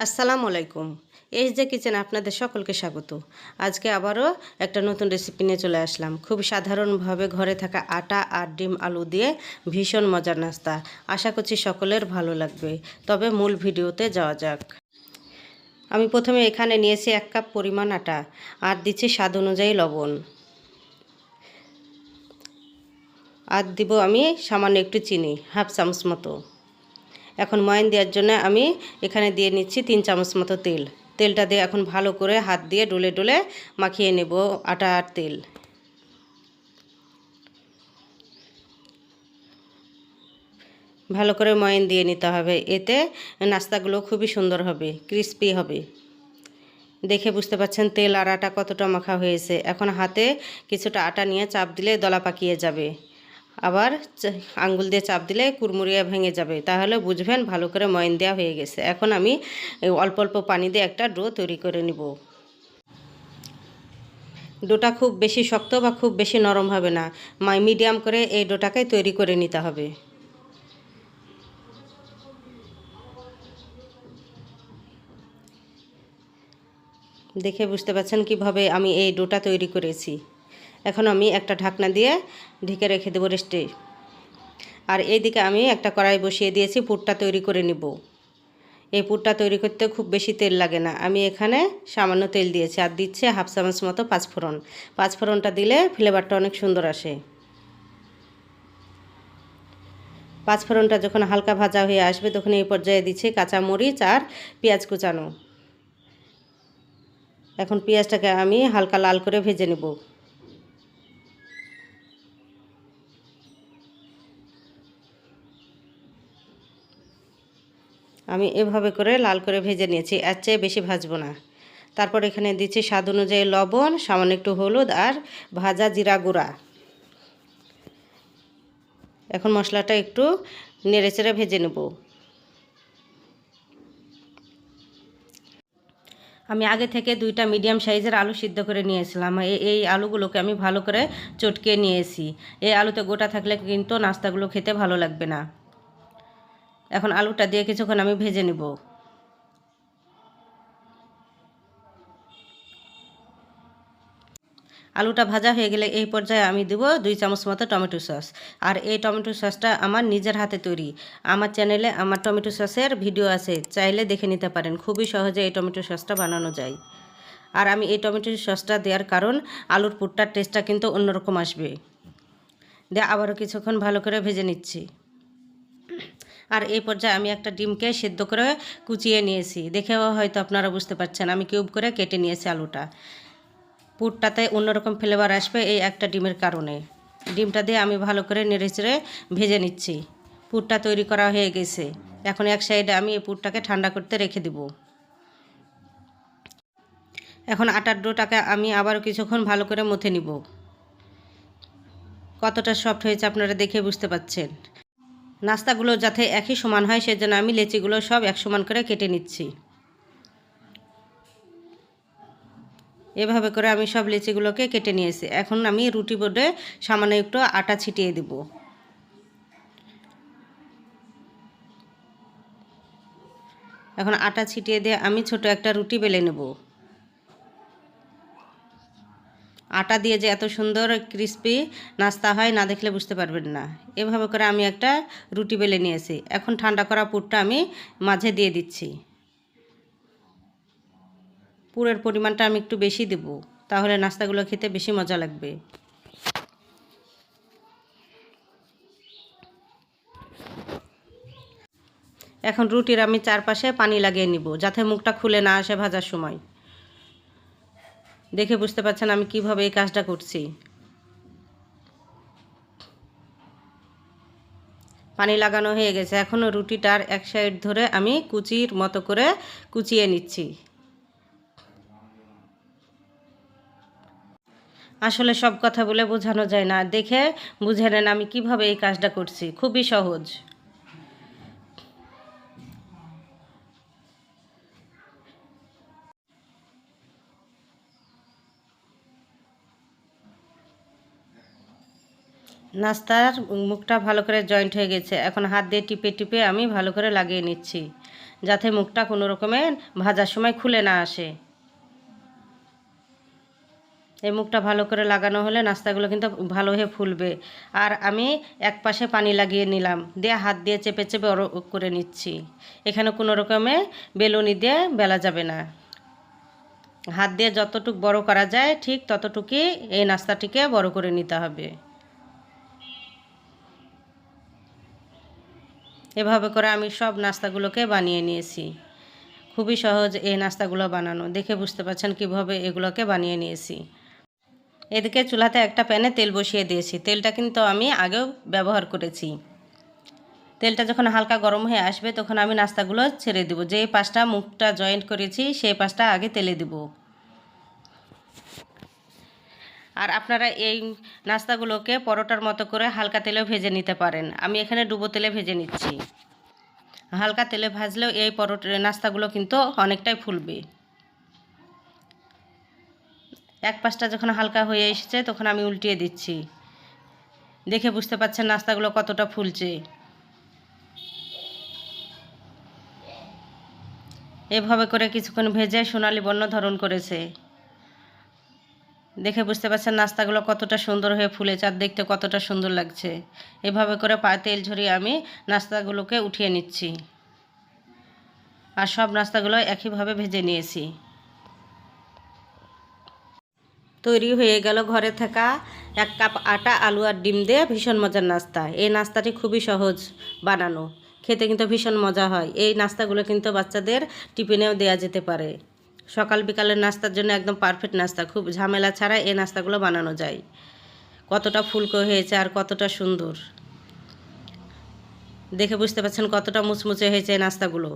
আসসালামু আলাইকুম। এইচ যে কিচেন আপনাদের সকলকে স্বাগত। আজকে আবারও একটা নতুন রেসিপি নিয়ে চলে আসলাম। খুব সাধারণভাবে ঘরে থাকা আটা আর ডিম আলু দিয়ে ভীষণ মজার নাস্তা। আশা করছি সকলের ভালো লাগবে। তবে মূল ভিডিওতে যাওয়া যাক। আমি প্রথমে এখানে নিয়েছি এক কাপ পরিমাণ আটা আর দিচ্ছি স্বাদ অনুযায়ী লবণ। আর দিব আমি সামান্য একটু চিনি, হাফ চামচ মতো। এখন ময়ান দেওয়ার জন্য আমি এখানে দিয়ে নিচ্ছি তিন চামচ মতো তেল। তেলটা দিয়ে এখন ভালো করে হাত দিয়ে ডলে ডলে মাখিয়ে নেব আটা আর তেল। ভালো করে ময়ান দিয়ে নিতে হবে। এতে নাস্তাগুলো খুবই সুন্দর হবে, ক্রিস্পি হবে। দেখে বুঝতে পাচ্ছেন তেল আর আটা কতটা মাখা হয়েছে। এখন হাতে কিছুটা আটা নিয়ে চাপ দিলে দলা পাকিয়ে যাবে। আবার আঙ্গুল দিয়ে চাপ দিলে কুরমুরিয়া ভেঙে যাবে। তাহলে বুঝবেন ভালো করে ময়ন দেওয়া হয়ে গেছে। এখন আমি অল্প অল্প পানি দিয়ে একটা ডো তৈরি করে নিব। ডোটা খুব বেশি শক্ত বা খুব বেশি নরম হবে না। মাই মিডিয়াম করে এই ডোটাকে তৈরি করে নিতে হবে। দেখে বুঝতে পারছেন কীভাবে আমি এই ডোটা তৈরি করেছি। এখন আমি একটা ঢাকনা দিয়ে ঢেকে রেখে দেবো রেস্টে। আর এইদিকে আমি একটা কড়াই বসিয়ে দিয়েছি, পুরটা তৈরি করে নিব। এই পুরটা তৈরি করতে খুব বেশি তেল লাগে না। আমি এখানে সামান্য তেল দিয়েছি আর দিচ্ছে হাফ চামচ মতো পাঁচফোড়ন। পাঁচফোড়নটা দিলে ফ্লেভারটা অনেক সুন্দর আসে। পাঁচফোড়নটা যখন হালকা ভাজা হয়ে আসবে তখন এই পর্যায়ে দিচ্ছে কাঁচা মরিচ আর পেঁয়াজ কুচানো। এখন পেঁয়াজটাকে আমি হালকা লাল করে ভেজে নেব। আমি এভাবে করে লাল করে ভেজে নিয়েছি, এর চেয়ে বেশি ভাজবো না। তারপর এখানে দিচ্ছি স্বাদ অনুযায়ী লবণ, সামান্য একটু হলুদ আর ভাজা জিরা গুঁড়া। এখন মশলাটা একটু নেড়ে চেড়ে ভেজে নেব। আমি আগে থেকে দুইটা মিডিয়াম সাইজের আলু সিদ্ধ করে নিয়েছিলাম। এই আলুগুলোকে আমি ভালো করে চটকে নিয়েছি। এই আলুতে গোটা থাকলে কিন্তু নাস্তাগুলো খেতে ভালো লাগবে না। এখন আলুটা দিয়ে কিছুক্ষণ আমি ভেজে নেব। আলুটা ভাজা হয়ে গেলে এই পর্যায়ে আমি দেব দুই চামচ মতো টমেটো সস। আর এই টমেটো সসটা আমার নিজের হাতে তৈরি। আমার চ্যানেলে আমার টমেটো সসের ভিডিও আছে, চাইলে দেখে নিতে পারেন। খুবই সহজে এই টমেটো সসটা বানানো যায়। আর আমি এই টমেটো সসটা দেওয়ার কারণ, আলুর পুরটার টেস্টটা কিন্তু অন্যরকম আসবে। দিয়ে আবারও কিছুক্ষণ ভালো করে ভেজে নিচ্ছি। আর এই পর্যায়ে আমি একটা ডিমকে সেদ্ধ করে কুচিয়ে নিয়েছি। দেখেও হয়তো আপনারা বুঝতে পারছেন, আমি কিউব করে কেটে নিয়েছি আলুটা। পুরটাতে অন্যরকম ফ্লেভার আসবে এই একটা ডিমের কারণে। ডিমটা দিয়ে আমি ভালো করে নেড়ে চেড়ে ভেজে নিচ্ছি। পুরটা তৈরি করা হয়ে গেছে। এখন এক সাইডে আমি এই পুরটাকে ঠান্ডা করতে রেখে দিব। এখন আটার ডোটাকে আমি আবারও কিছুক্ষণ ভালো করে মথে নিব। কতটা সফট হয়েছে আপনারা দেখে বুঝতে পাচ্ছেন নাস্তাগুলো যাতে একই সমান হয়, সেজন্য আমি লেচিগুলো সব এক সমান করে কেটে নিচ্ছি। এভাবে করে আমি সব লেচিগুলোকে কেটে নিয়েছি। এখন আমি রুটি বোর্ডে সামান্য একটু আটা ছিটিয়ে দেব। এখন আটা ছিটিয়ে দিয়ে আমি ছোট একটা রুটি বেলে নেব। আটা দিয়ে যে এত সুন্দর ক্রিস্পি নাস্তা হয় না দেখলে বুঝতে পারবেন না। এভাবে করে আমি একটা রুটি বেলে নিয়েছি। এখন ঠান্ডা করা পুরটা আমি মাঝে দিয়ে দিচ্ছি। পুরের পরিমাণটা আমি একটু বেশি দেব, তাহলে নাস্তাগুলো খেতে বেশি মজা লাগবে। এখন রুটির আমি চারপাশে পানি লাগিয়ে নিব, যাতে মুখটা খুলে না আসে ভাজার সময়। দেখে বুঝতে পারছেন আমি কীভাবে এই কাজটা করছি। পানি লাগানো হয়ে গেছে। এখনও রুটিটার এক সাইড ধরে আমি কুচির মতো করে কুচিয়ে নিচ্ছি। আসলে সব কথা বলে বোঝানো যায় না। দেখে বুঝে নেন আমি কীভাবে এই কাজটা করছি। খুবই সহজ। নাস্তার মুখটা ভালো করে জয়েন্ট হয়ে গেছে। এখন হাত দিয়ে টিপে টিপে আমি ভালো করে লাগিয়ে নিচ্ছি, যাতে মুখটা কোনো রকমের ভাজার সময় খুলে না আসে। এই মুখটা ভালো করে লাগানো হলে নাস্তাগুলো কিন্তু ভালো হয়ে ফুলবে। আর আমি এক পাশে পানি লাগিয়ে নিলাম, দিয়ে হাত দিয়ে চেপে চেপে করে নিচ্ছি। এখানে কোনো রকমে বেলুনি দিয়ে বেলা যাবে না। হাত দিয়ে যতটুক বড় করা যায়, ঠিক ততটুকুই এই নাস্তাটিকে বড় করে নিতে হবে। এভাবে করে আমি সব নাস্তাগুলোকে বানিয়ে নিয়েছি। খুবই সহজ এই নাস্তাগুলো বানানো। দেখে বুঝতে পারছেন কীভাবে এগুলোকে বানিয়ে নিয়েছি। এদিকে চুলাতে একটা প্যানে তেল বসিয়ে দিয়েছি। তেলটা কিন্তু আমি আগেও ব্যবহার করেছি। তেলটা যখন হালকা গরম হয়ে আসবে তখন আমি নাস্তাগুলো ছেড়ে দেবো। যে পাশটা মুখটা জয়েন্ট করেছি সেই পাশটা আগে তেলে দেব। আর আপনারা এই নাস্তাগুলোকে পরোটার মতো করে হালকা তেলেও ভেজে নিতে পারেন। আমি এখানে ডুবো তেলে ভেজে নিচ্ছি। হালকা তেলে ভাজলেও এই পরোটা নাস্তাগুলো কিন্তু অনেকটাই ফুলবে। এক পাশটা যখন হালকা হয়ে এসেছে তখন আমি উল্টিয়ে দিচ্ছি। দেখে বুঝতে পারছেন নাস্তাগুলো কতটা ফুলছে। এভাবে করে কিছুক্ষণ ভেজে সোনালি বর্ণ ধারণ করেছে। দেখে বুঝতে পারছেন নাস্তাগুলো কতটা সুন্দর হয়ে ফুলেছে আর দেখতে কতটা সুন্দর লাগছে। এভাবে করে পা তেল ঝরিয়ে আমি নাস্তাগুলোকে উঠিয়ে নিচ্ছি। আর সব নাস্তাগুলো একইভাবে ভেজে নিয়েছি। তৈরি হয়ে গেল ঘরে থাকা এক কাপ আটা, আলু আর ডিম দিয়ে ভীষণ মজার নাস্তা। এই নাস্তাটি খুবই সহজ বানানো। খেতে কিন্তু ভীষণ মজা হয়। এই নাস্তাগুলো কিন্তু বাচ্চাদের টিফিনেও দেওয়া যেতে পারে। সকাল বিকালের নাস্তার জন্য একদম পারফেক্ট নাস্তা। খুব ঝামেলা ছাড়া এই নাস্তাগুলো বানানো যায়। কতটা ফুলকো হয়েছে আর কতটা সুন্দর। দেখে বুঝতে পারছেন কতটা মুচমুচে হয়েছে এই নাস্তাগুলো।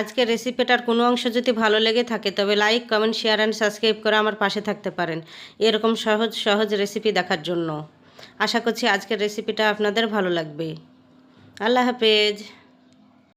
আজকের রেসিপিটার কোনো অংশ যদি ভালো লেগে থাকে, তবে like comment share and subscribe করে আমার পাশে থাকতে পারেন। এরকম সহজ সহজ রেসিপি দেখার জন্য। আশা করছি আজকের রেসিপিটা আপনাদের ভালো লাগবে। আল্লাহ হাফেজ।